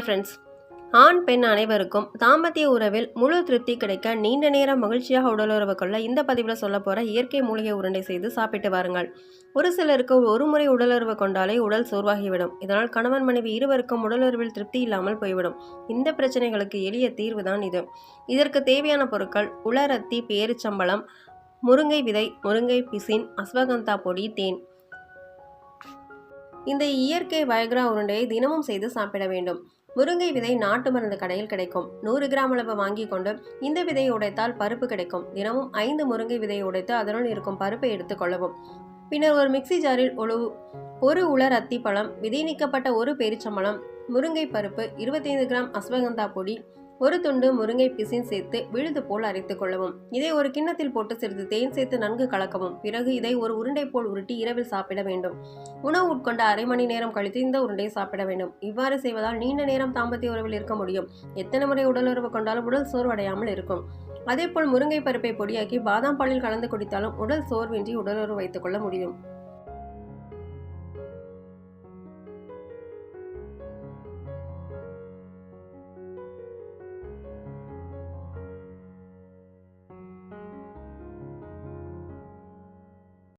Friends ஆண் பெண் அனைவருக்கும் தாம்பத்திய உறவில் முழு திருப்தி கிடைக்க நீண்ட நேரம் மகிழ்ச்சியாக உடலுறவு கொள்ள இந்த பதிவில் சொல்ல போகிற இயற்கை மூலிகை உருண்டை செய்து சாப்பிட்டு வாருங்கள். ஒரு சிலருக்கு ஒரு முறை உடலுறவு கொண்டாலே உடல் சோர்வாகிவிடும். இதனால் கணவன் மனைவி இருவருக்கும் உடலுறவில் திருப்தி இல்லாமல் போய்விடும். இந்த பிரச்சனைகளுக்கு எளிய தீர்வு தான் இது. இதற்கு தேவையான பொருட்கள் உலரத்தி பேரிச்சம்பளம் முருங்கை விதை முருங்கை பிசின் அஸ்வகந்தா பொடி தேன். இந்த இயற்கை வயக்ரா உருண்டையை தினமும் செய்து சாப்பிட வேண்டும். முருங்கை விதை நாட்டு மருந்து கடையில் கிடைக்கும். நூறு கிராம் அளவு வாங்கி கொண்டு இந்த விதையை உடைத்தால் பருப்பு கிடைக்கும். தினமும் ஐந்து முருங்கை விதையை உடைத்து அதனுள் இருக்கும் பருப்பை எடுத்துக் கொள்ளவும். பின்னர் ஒரு மிக்ஸி ஜாரில் ஒரு ஒரு உலர் அத்திப்பழம் விதை நீக்கப்பட்ட ஒரு பேரிச்சம்பழம் முருங்கை பருப்பு இருபத்தைந்து கிராம் அஸ்வகந்தா பொடி ஒரு துண்டு முருங்கை பிசின் சேர்த்து விழுது போல் அரைத்துக் கொள்ளவும். இதை ஒரு கிண்ணத்தில் போட்டு சிறிது தேன் சேர்த்து நன்கு கலக்கவும். பிறகு இதை ஒரு உருண்டை போல் உருட்டி இரவில் சாப்பிட வேண்டும். உணவு உட்கொண்ட அரை மணி நேரம் கழித்து இந்த உருண்டையை சாப்பிட வேண்டும். இவ்வாறு செய்வதால் நீண்ட நேரம் தாம்பத்திய உறவில் இருக்க முடியும். எத்தனை முறை உடலுறவு கொண்டாலும் உடல் சோர்வடையாமல் இருக்கும். அதேபோல் முருங்கை பருப்பை பொடியாக்கி பாதாம் பாலில் கலந்து குடித்தாலும் உடல் சோர்வின்றி உடலுறவு வைத்துக் கொள்ள முடியும்.